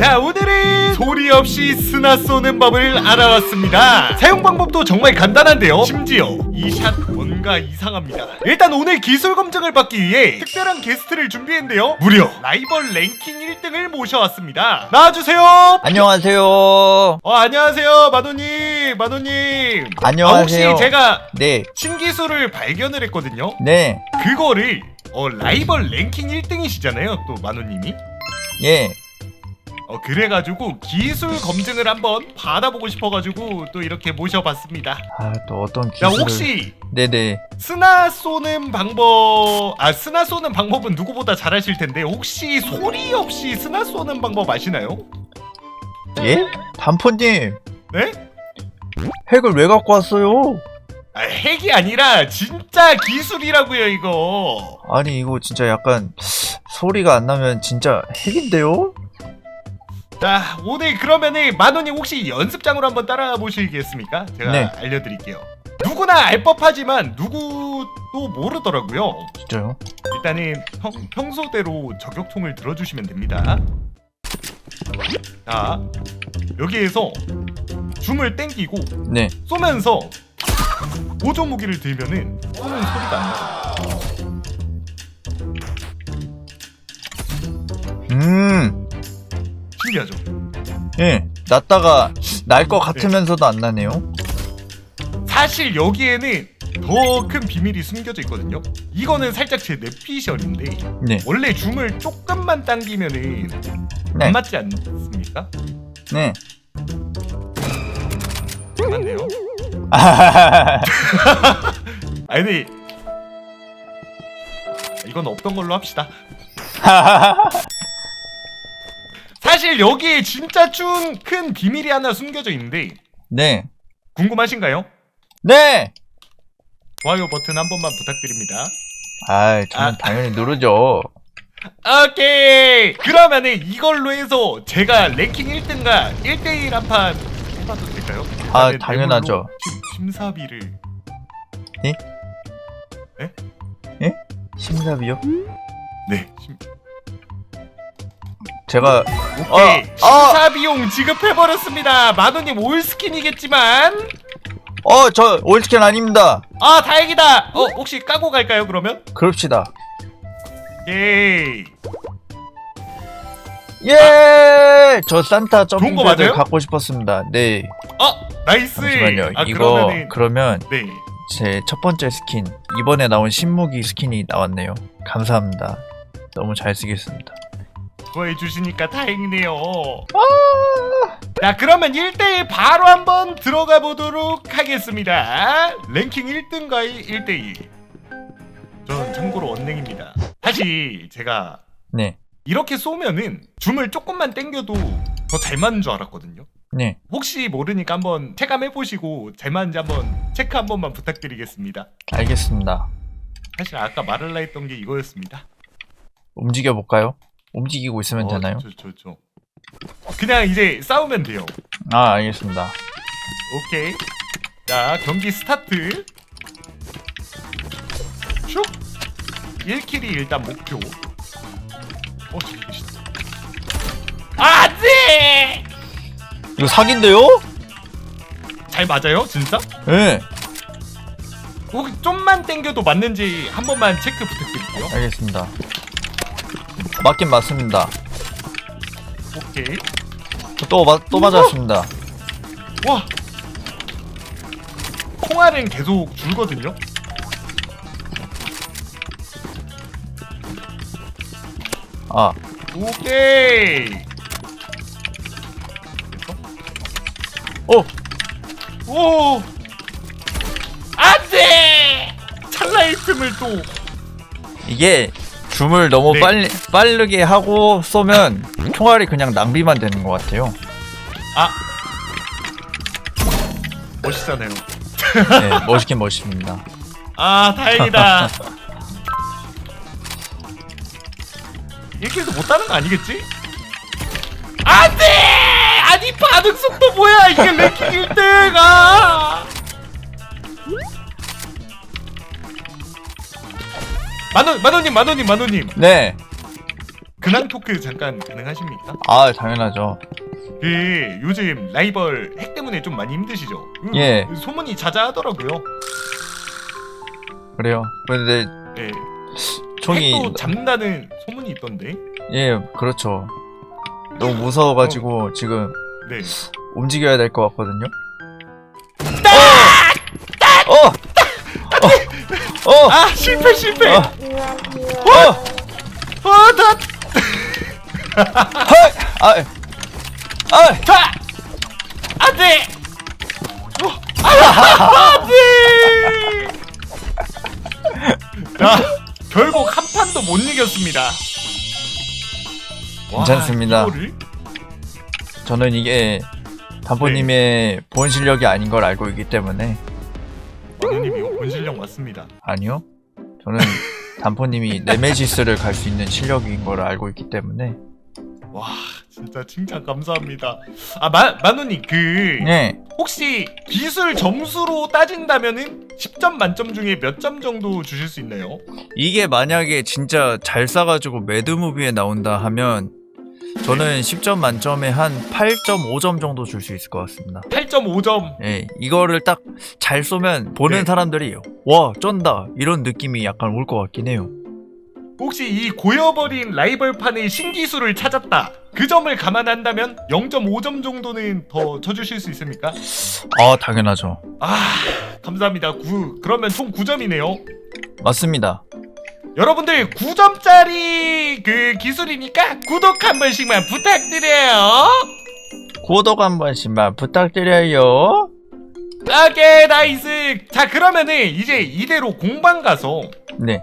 자 오늘은 소리 없이 스나 쏘는 법을 알아왔습니다. 사용 방법도 정말 간단한데요. 심지어 이 샷 뭔가 이상합니다. 일단 오늘 기술 검증을 받기 위해 특별한 게스트를 준비했는데요. 무려 라이벌 랭킹 1등을 모셔왔습니다. 나와주세요. 안녕하세요. 어 안녕하세요 마도님 마도님. 안녕하세요. 아, 혹시 제가 네, 신기술을 발견을 했거든요. 네, 그거를 어 라이벌 랭킹 1등이시잖아요 또 마노님이. 예. 어 그래가지고 기술 검증을 한번 받아보고 싶어가지고 또 이렇게 모셔봤습니다 아, 또 어떤 야 기술을... 혹시 네네. 스나 쏘는 방법 아 스나 쏘는 방법은 누구보다 잘하실 텐데 혹시 소리 없이 스나 쏘는 방법 아시나요? 예? 단포님, 네? 핵을 왜 갖고 왔어요? 아 핵이 아니라 진짜 기술이라고요 이거 아니, 이거 진짜 약간 소리가 안 나면 진짜 핵인데요? 자 오늘 그러면은 마노님 혹시 연습장으로 한번 따라 보시겠습니까? 제가 네. 알려드릴게요. 누구나 알 법하지만 누구도 모르더라고요. 진짜요? 일단은 평, 평소대로 저격총을 들어주시면 됩니다. 자 여기에서 줌을 땡기고 네. 쏘면서 보조 무기를 들면은 쏘는 소리가 안 나요. 음, 신기하죠? 예. 났다가 날 것 같으면서도 안 나네요. 사실 여기에는 더 큰 비밀이 숨겨져 있거든요. 이거는 살짝 제 뇌피셜인데 네. 원래 줌을 조금만 당기면은 네. 안 맞지 않습니까? 네. 맞네요. 아니 이건 없던 걸로 합시다. 사실 여기에 진짜 좀큰 비밀이 하나 숨겨져 있는데 네. 궁금하신가요? 네! 좋아요 버튼 한 번만 부탁드립니다. 아, 저는 아. 당연히 누르죠. 오케이 그러면은 이걸로 해서 제가 랭킹 1등과 1대1 한 판 해봐도 될까요? 아, 당연하죠. 뇌물로 심- 심사비를 심사비요? 네 심... 제가 오케이 어, 어. 심사 비용 지급해버렸습니다 만원님 올 스킨이겠지만 어, 저 올스캔 아닙니다. 아 다행이다 어 혹시 까고 갈까요 그러면? 그럽시다. 예이 예! 저 산타 좋은 거 점핑패드 맞아요? 갖고 싶었습니다. 네. 어 나이스 잠시만요. 아 이거 그러면은 그러면 네 제 첫 번째 스킨 이번에 나온 신무기 스킨이 나왔네요. 감사합니다. 너무 잘 쓰겠습니다. 좋아해 주시니까 다행이네요 아! 자 그러면 1대1 바로 한번 들어가 보도록 하겠습니다 랭킹 1등과의 1대2 저는 참고로 언냉입니다 사실 제가 네. 이렇게 쏘면은 줌을 조금만 당겨도 더 잘 맞는 줄 알았거든요 네. 혹시 모르니까 한번 체감해 보시고 잘 맞는지 한번 체크 한 번만 부탁드리겠습니다 알겠습니다. 사실 아까 말할라 했던 게 이거였습니다 움직여 볼까요? 움직이고 있으면 어, 되나요? 저, 저, 저. 그냥 이제 싸우면 돼요 아, 알겠습니다. 오케이. 자, 경기 스타트. 슉. 1킬이 일단 목표. 어, 저기 계시다. 아, 네! 이거 사기인데요? 잘 맞아요, 진짜? 네. 혹시 좀만 땡겨도 맞는지 한 번만 체크 부탁드릴게요. 알겠습니다. 맞긴 맞습니다. 오케이. 또, 맞, 또 맞았습니다. 와! 총알은 계속 줄거든요? 아, 오케이! 오! 오! 안 돼! 찰나의 틈을 또. 이게 줌을 너무 네. 빨리, 빠르게 하고 쏘면 총알이 그냥 낭비만 되는 것 같아요. 아! 멋있잖아요. 네, 멋있긴 멋있습니다. 아, 다행이다. 1킬도 못하는 거 아니겠지? 안 돼! 아니, 반응 속도 뭐야! 이게 랭킹 1등! 아! 만원, 만원님, 만원님, 만원님. 네, 근황 토크 잠깐 가능하십니까? 아 당연하죠. 그 요즘 라이벌 핵 때문에 좀 많이 힘드시죠? 그 예. 소문이 자자하더라고요. 그래요. 근데 네. 총이 핵도 잡는다는 소문이 있던데. 예 그렇죠. 너무 무서워 가지고 지금 네. 움직여야 될 것 같거든요. 어! 어! 어! 아 실패 실패. 어! 어! 아 나. 아! 아! 자. 안돼. 어. 아, 안돼. 자 결국 한 판도 못 이겼습니다. 와, 괜찮습니다. 이거를? 저는 이게 단포님의 본 실력이 아닌 걸 알고 있기 때문에 마누님이 본 실력 맞습니다. 아니요. 저는 단포님이 네메시스를 갈 수 있는 실력인 걸 알고 있기 때문에 와 진짜 칭찬 감사합니다. 아 마, 마누님 그 네. 혹시 기술 점수로 따진다면은 10점 만점 중에 몇 점 정도 주실 수 있나요? 이게 만약에 진짜 잘 싸가지고 매드무비에 나온다 하면 저는 10점 만점에 한 8.5점 정도 줄 수 있을 것 같습니다. 8.5점. 예, 이거를 딱 잘 쏘면 보는 네. 사람들이 와 쩐다 이런 느낌이 약간 올 것 같긴 해요. 혹시 이 고여버린 라이벌판의 신기술을 찾았다. 그 점을 감안한다면 0.5점 정도는 더 쳐주실 수 있습니까? 아 당연하죠. 아 감사합니다. 9 그러면 총 9점이네요. 맞습니다. 여러분들 9점짜리 그 기술이니까 구독 한 번씩만 부탁드려요. 구독 한 번씩만 부탁드려요. 오케이 나이스. 자 그러면은 이제 이대로 공방 가서 네.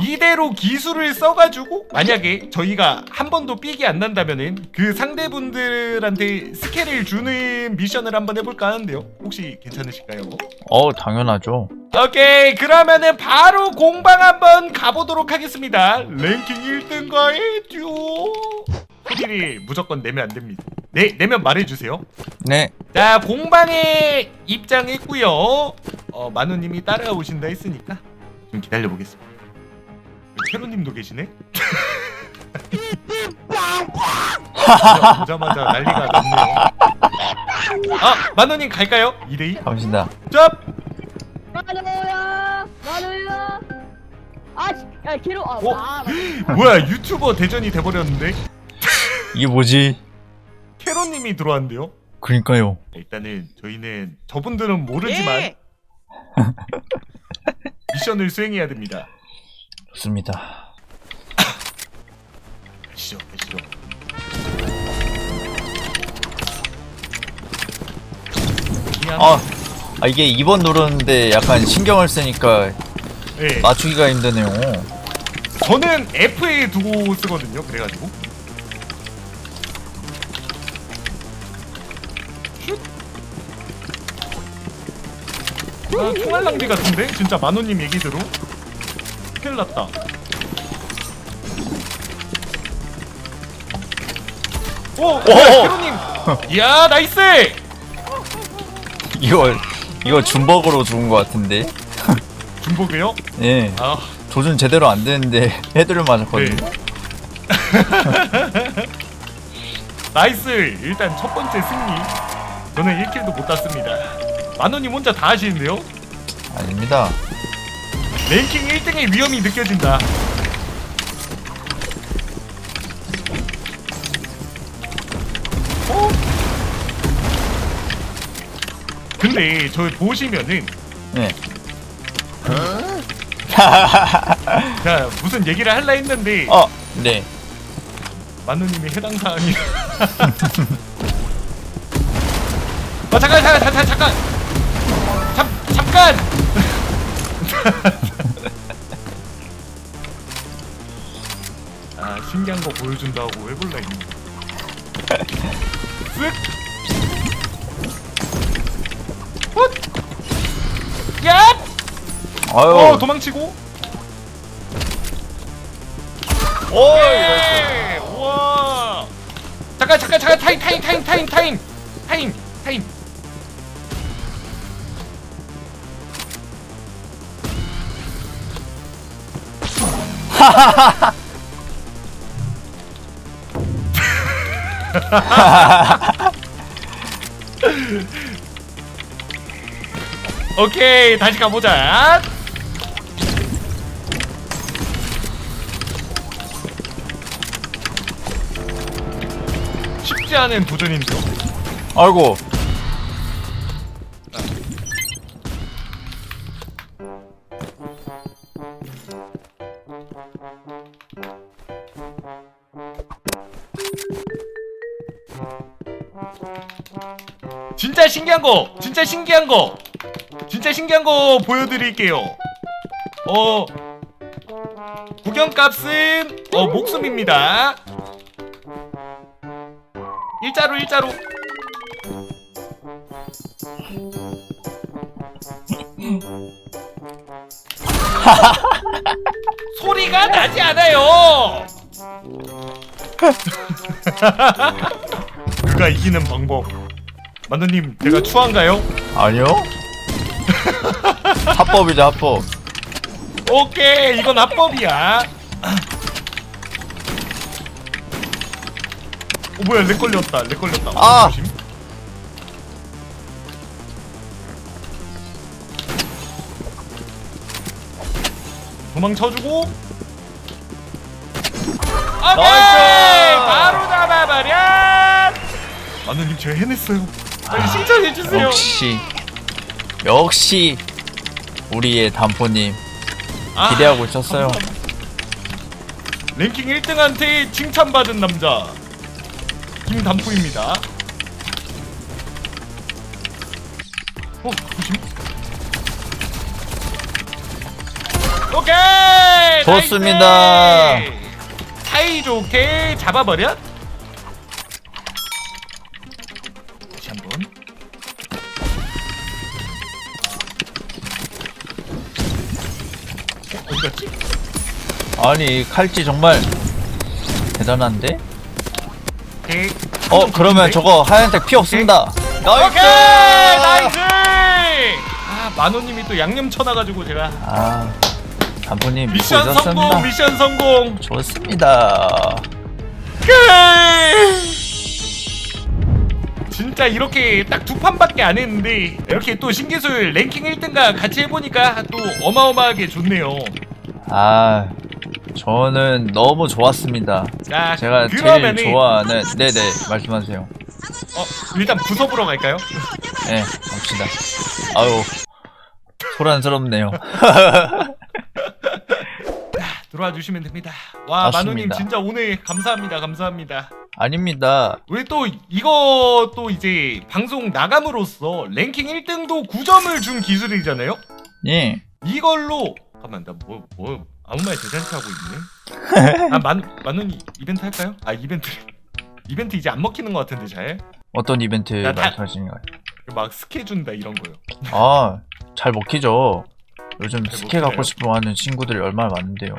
이대로 기술을 써가지고 만약에 저희가 한 번도 삐기 안 난다면은 그 상대분들한테 스케를 주는 미션을 한번 해볼까 하는데요. 혹시 괜찮으실까요? 어 당연하죠. 오케이 그러면은 바로 공방 한번 가보도록 하겠습니다. 랭킹 1등과의 듀오. 소리를 무조건 내면 안 됩니다. 네 내면 말해주세요. 네. 자 공방에 입장했고요. 어 만우님이 따라오신다 했으니까 좀 기다려 보겠습니다. 캐로님도 계시네. 보자마자 난리가 났네요. 아 만우님 갈까요? 2대2 갑시다. 짭. 마누야 마누야 아, 씨, 야, 기로, 아, 어? 아, 뭐야 유튜버 대전이 돼버렸는데 이게 뭐지? 캐로님이 들어왔는데요. 그니까요. 일단은 저희는 저분들은 모르지만 미션을 수행해야 됩니다. 좋습니다. 가시죠. 미안. 아, 아 이게 2번 누르는데 약간 신경을 쓰니까 네. 맞추기가 힘드네요. 저는 F에 두고 쓰거든요. 그래가지고. 슛. 아, 총알 낭비 같은데? 진짜 만호님 얘기대로. 큰일 났다. 오! 오! 캐로님! 이야, 나이스! 이거 이거 준벅으로 죽은 것 같은데. 중복이요? 예. 아, 조준 제대로 안 되는데 헤드를 맞았거든요. 네. 나이스! 일단 첫 번째 승리. 저는 1킬도 못 땄습니다. 만호님 혼자 다 하시는데요? 아닙니다. 랭킹 1등의 위험이 느껴진다. 어? 근데 저 보시면은 네. 자 무슨 얘기를 할라 했는데 어, 네. 만누님이 해당 사항이 아 잠깐 잠깐 잠깐 잠깐 잠 잠깐 신기한 거 보여준다고 쓱 훗! 야! 아유. 어 도망치고 오, 예! 우와! 잠깐 잠깐 잠깐 타임 타임 타임 타임 타임 타임 타임 오케이 다시 가보자. 쉽지 않은 도전인데요 아이고 신기한 거 진짜 신기한 거 진짜 신기한 거 보여드릴게요. 어 구경값은 어 목숨입니다. 일자로 일자로. 소리가 나지 않아요. 그가 이기는 방법 만두님 제가 추한가요? 아니요 합법이죠 합법 오케이 이건 합법이야 어 뭐야 렉 걸렸다 렉 걸렸다 아! 조심. 도망쳐주고 오케이 나이스! 바로 잡아버려 마누님 제가 해냈어요 빨리 칭찬해 주세요 역시 역시 우리의 담포님 아, 기대하고 있었어요 랭킹 1등한테 칭찬받은 남자 김담포입니다. 어 조심. 오케이 좋습니다. 나이스! 사이 좋게 잡아버려. 한번. 어, 어디 갔지? 아니 칼찌 정말 대단한데? 오케이. 어 그러면 저거 하얀색 피 없습니다. 나이스! 오케이! 나이스! 아 만호님이 또 양념 쳐놔가지고 제가. 아 믿고 미션 있었습니다. 성공 미션 성공! 좋습니다. 끝 진짜 이렇게 딱 두 판밖에 안 했는데 이렇게 또 신기술 랭킹 1등과 같이 해보니까 또 어마어마하게 좋네요. 아 저는 너무 좋았습니다. 자 제가 그러면은 제일 좋아하는 네네 말씀하세요. 어, 일단 부서 보러 갈까요? 네 갑시다. 아유 소란스럽네요. 들어와 주시면 됩니다. 와 맞습니다. 만호님 진짜 오늘 감사합니다. 감사합니다 아닙니다 우리 또 이거 또 이제 방송 나감으로써 랭킹 1등도 9점을 준 기술이잖아요. 예 이걸로 잠깐만 나뭐뭐 아무 말 대잔치 하고 있네. 아만 만원 이벤트 할까요? 아 이벤트 이벤트 이제 안 먹히는 것 같은데 잘. 어떤 이벤트 야, 다- 말씀하시는 거예요 막 스케 준다 이런 거요. 아 잘 먹히죠 요즘 잘 스케. 갖고 싶어 하는 친구들이 얼마나 많은데요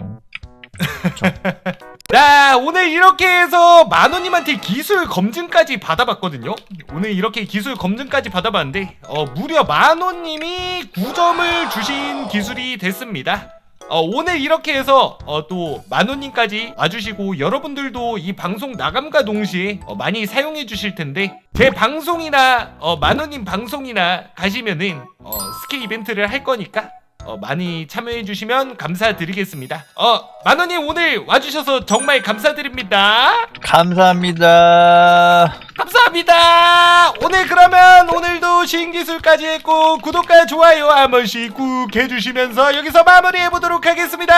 자 오늘 이렇게 해서 만원님한테 기술 검증까지 받아봤거든요. 오늘 이렇게 기술 검증까지 받아봤는데 어, 무려 만원님이 9점을 주신 기술이 됐습니다. 어, 오늘 이렇게 해서 어, 또 만호님까지 와주시고 여러분들도 이 방송 나감과 동시에 어, 많이 사용해 주실 텐데 제 방송이나 어, 만호님 방송이나 가시면은 어, 스케 이벤트를 할 거니까 어, 많이 참여해 주시면 감사드리겠습니다. 어, 만호님 오늘 와주셔서 정말 감사드립니다. 감사합니다 감사합니다. 오늘 그러면 오늘도 신기술까지 했고 구독과 좋아요 한 번씩 꾹 해주시면서 여기서 마무리해 보도록 하겠습니다.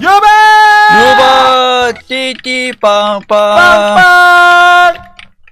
여바 유바 띠띠 빵빵 빵빵